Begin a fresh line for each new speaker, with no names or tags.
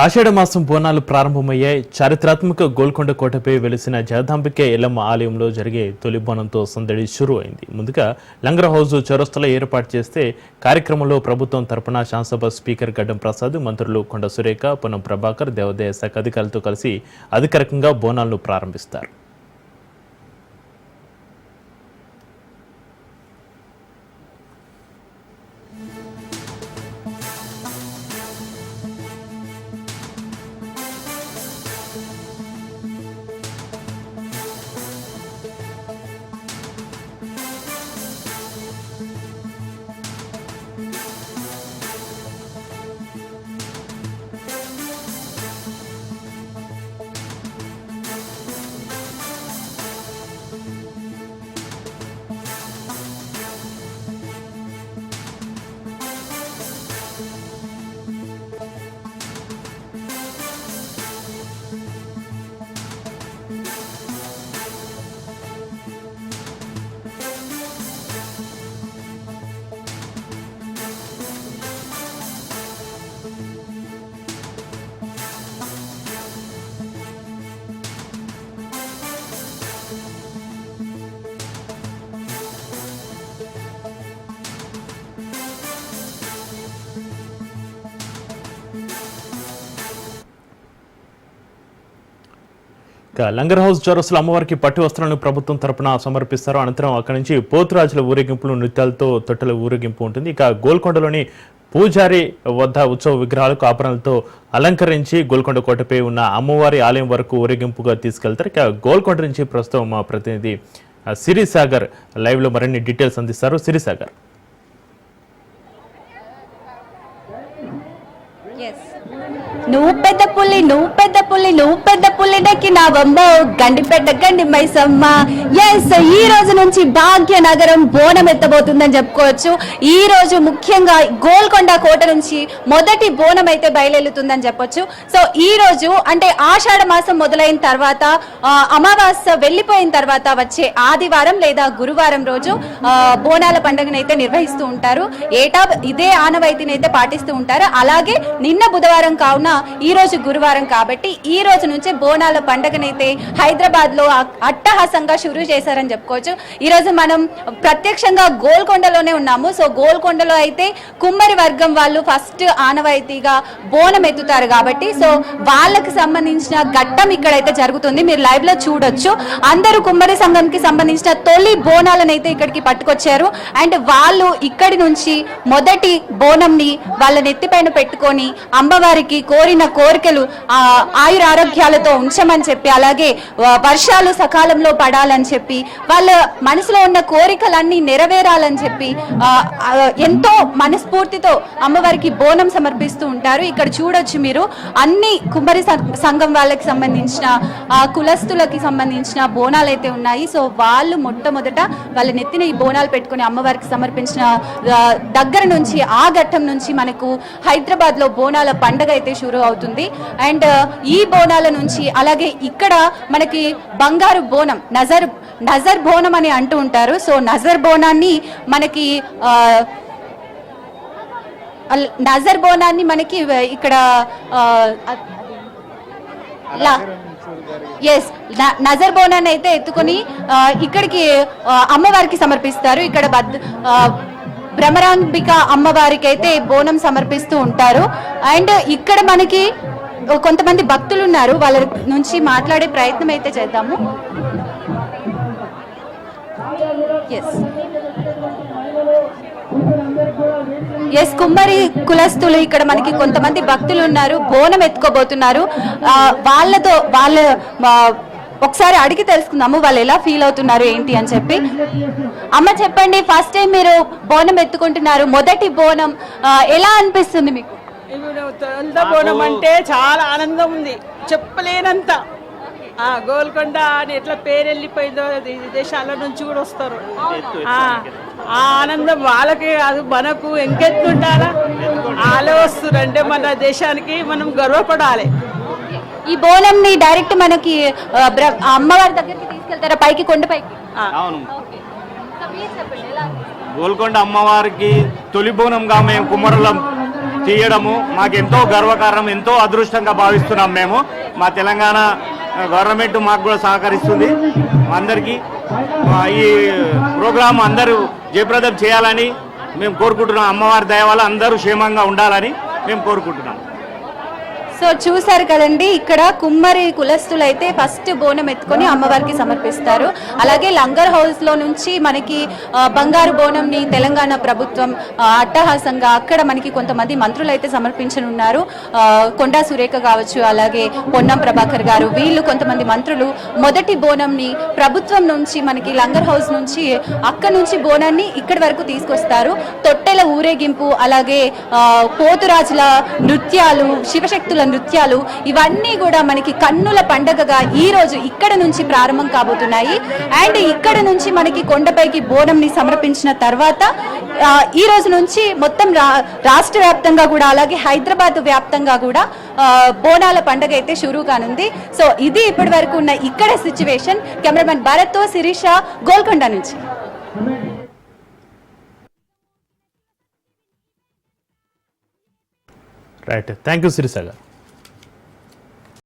ఆషాఢ మాసం బోనాలు ప్రారంభమయ్యాయి. చారిత్రాత్మక గోల్కొండ కోటపై వెలిసిన జగదాంబికే ఎల్లమ్మ ఆలయంలో జరిగే తొలి బోనంతో సందడి షురు అయింది ముందుగా లంగర్ హౌస్ చౌరస్తలో ఏర్పాటు చేస్తే కార్యక్రమంలో ప్రభుత్వం తరపున శాసనసభ స్పీకర్ గడ్డం ప్రసాద్ మంత్రులు కొండ సురేఖ పొన్నం ప్రభాకర్ దేవాదాయ శాఖ అధికారులతో కలిసి అధికారికంగా బోనాలను ప్రారంభిస్తారు. లంగర్ హౌస్ చౌరస్లో అమ్మవారికి పట్టు వస్త్రాలను ప్రభుత్వం తరపున సమర్పిస్తారు. అనంతరం అక్కడి నుంచి పోతురాజుల ఊరేగింపులు నృత్యాలతో తొట్టెల ఊరేగింపు ఉంటుంది. ఇక గోల్కొండలోని పూజారి వద్ద ఉత్సవ విగ్రహాలకు ఆభరణలతో అలంకరించి గోల్కొండ కోటపై ఉన్న అమ్మవారి ఆలయం వరకు ఊరేగింపుగా తీసుకెళ్తారు. ఇక గోల్కొండ నుంచి ప్రస్తుతం మా ప్రతినిధి సిరిసాగర్ లైవ్లో మరిన్ని డీటెయిల్స్ అందిస్తారు. సిరిసాగర్.
నువ్వు పెద్ద పుల్లి నువ్వు పెద్ద పుల్లి నువ్వు పెద్ద పుల్లి నెక్కినావమ్మో గండిపెట్ట గండి మైసమ్మ. ఎస్ ఈ రోజు నుంచి భాగ్యనగరం బోనం ఎత్తబోతుందని చెప్పుకోవచ్చు. ఈ రోజు ముఖ్యంగా గోల్కొండ కోట నుంచి మొదటి బోనం అయితే బయలుదేరుతుందని చెప్పొచ్చు. సో ఈ రోజు అంటే ఆషాఢ మాసం మొదలైన తర్వాత అమావాస్య వెళ్ళిపోయిన తర్వాత వచ్చే ఆదివారం లేదా గురువారం రోజు బోనాల పండుగను అయితే నిర్వహిస్తూ ఉంటారు. ఏటా ఇదే ఆనవాయితీని అయితే పాటిస్తూ ఉంటారు. అలాగే నిన్న బుధవారం కావున ఈ రోజు గురువారం కాబట్టి ఈ రోజు నుంచే బోనాల పండగనైతే హైదరాబాద్లో అట్టహాసంగా షురూ చేశారని చెప్పుకోవచ్చు. ఈ రోజు మనం ప్రత్యక్షంగా గోల్కొండలోనే ఉన్నాము. సో గోల్కొండలో అయితే కుమ్మరి వర్గం వాళ్ళు ఫస్ట్ ఆనవాయితీగా బోనం ఎత్తుతారు కాబట్టి సో వాళ్ళకి సంబంధించిన ఘట్టం ఇక్కడైతే జరుగుతుంది. మీరు లైవ్లో చూడొచ్చు. అందరూ కుమ్మరి సంఘంకి సంబంధించిన తొలి బోనాలను అయితే ఇక్కడికి పట్టుకొచ్చారు. అండ్ వాళ్ళు ఇక్కడి నుంచి మొదటి బోనంని వాళ్ళ నెత్తిపైన పెట్టుకొని అమ్మవారికి కోరిన కోరికలు ఆ, ఆయుర ఆరోగ్యాలతో ఉంచమని చెప్పి అలాగే వర్షాలు సకాలంలో పడాలని చెప్పి వాళ్ళ మనసులో ఉన్న కోరికలన్నీ నెరవేరాలని చెప్పి ఎంతో మనస్ఫూర్తితో అమ్మవారికి బోనం సమర్పిస్తూ ఉంటారు. ఇక్కడ చూడొచ్చు మీరు అన్ని కుమ్మరి సంఘం వాళ్ళకి సంబంధించిన కులస్తులకి సంబంధించిన బోనాలు అయితే ఉన్నాయి. సో వాళ్ళు మొట్టమొదట వాళ్ళ నెత్తిన ఈ బోనాలు పెట్టుకొని అమ్మవారికి సమర్పించిన దగ్గర నుంచి ఆ ఘట్టం నుంచి మనకు హైదరాబాద్లో బోనాల పండగ అయితే షురూ అవుతుంది. అండ్ ఈ బోనాల నుంచి అలాగే ఇక్కడ మనకి బంగారు బోనం నజర్ నజర్ బోనం అని అంటూ ఉంటారు. సో నజర్ బోనాన్ని మనకి నజర్ బోనాన్ని మనకి ఇక్కడ ఎస్ నజర్ బోనాన్ని అయితే ఎత్తుకొని ఇక్కడికి అమ్మవారికి సమర్పిస్తారు. ఇక్కడ బద్ భ్రమరాంబిక అమ్మవారికి అయితే బోనం సమర్పిస్తూ ఉంటారు. అండ్ ఇక్కడ మనకి కొంతమంది భక్తులు ఉన్నారు వాళ్ళ నుంచి మాట్లాడే ప్రయత్నం అయితే చేద్దాము. ఎస్ ఎస్ కుమ్మరి కులస్తులు ఇక్కడ మనకి కొంతమంది భక్తులు ఉన్నారు బోనం ఎత్తుకోబోతున్నారు. వాళ్ళతో వాళ్ళ ఒకసారి అడిగి తెలుసుకుందాము వాళ్ళు ఎలా ఫీల్ అవుతున్నారు ఏంటి అని చెప్పి. అమ్మ చెప్పండి ఫస్ట్ టైం మీరు బోనం ఎత్తుకుంటున్నారు మొదటి బోనం ఎలా అనిపిస్తుంది మీకు?
తొలత బోనం అంటే చాలా ఆనందం ఉంది చెప్పలేనంత. ఆ గోల్కొండ అని ఎట్లా పేరు వెళ్ళిపోయిందో అది విదేశాల నుంచి కూడా వస్తారు. ఆ ఆనందం వాళ్ళకి అది మనకు ఎంకెత్తుంటారా వాళ్ళే వస్తారు అంటే మన దేశానికి మనం గర్వపడాలి.
ఈ బోనంని డైరెక్ట్ మనకి అమ్మవారి దగ్గరికి తీసుకెళ్తారా? పైకి కొండ పైకి?
అవును? గోల్కొండ అమ్మవారికి తొలి బోనంగా మేము కుమ్మరులం. చేయడము మాకు ఎంతో గర్వకారణం ఎంతో అదృష్టంగా భావిస్తున్నాం మేము. మా తెలంగాణ గవర్నమెంట్ మాకు కూడా సహకరిస్తుంది. అందరికీ ఈ ప్రోగ్రాం అందరూ జయప్రదం చేయాలని మేము కోరుకుంటున్నాం. అమ్మవారి దయ వల్ల అందరూ క్షేమంగా ఉండాలని మేము కోరుకుంటున్నాం.
సో చూసారు కదండి ఇక్కడ కుమ్మరి కులస్తులు అయితే ఫస్ట్ బోనం ఎత్తుకొని అమ్మవారికి సమర్పిస్తారు. అలాగే లంగర్ హౌస్లో నుంచి మనకి బంగారు బోనంని తెలంగాణ ప్రభుత్వం అట్టహాసంగా అక్కడ మనకి కొంతమంది మంత్రులు అయితే సమర్పించనున్నారు కొండా సురేఖ కావచ్చు అలాగే పొన్నం ప్రభాకర్ గారు వీళ్ళు కొంతమంది మంత్రులు మొదటి బోనంని ప్రభుత్వం నుంచి మనకి లంగర్ హౌస్ నుంచి అక్కడ నుంచి బోనాన్ని ఇక్కడి వరకు తీసుకొస్తారు. తొట్టెల ఊరేగింపు అలాగే పోతురాజుల నృత్యాలు శివశక్తుల నృత్యాలు ఇవన్నీ కూడా మనకి కన్నుల పండగగా ఈ రోజు ఇక్కడ నుంచి ప్రారంభం కాబోతున్నాయి. అండ్ ఇక్కడ నుంచి మనకి కొండపైకి బోనంని సమర్పించిన తర్వాత ఈ రోజు నుంచి మొత్తం రా- రాష్ట్ర వ్యాప్తంగా కూడా అలాగే హైదరాబాద్ వ్యాప్తంగా కూడా బోనాల పండగ అయితే షురూ కానుంది. సో ఇది ఇప్పటి వరకు ఉన్న ఇక్కడ సిచ్యువేషన్ కెమెరామెన్ భరత్తో శిరీష గోల్కొండ నుంచి.
Right thank you Sirisagar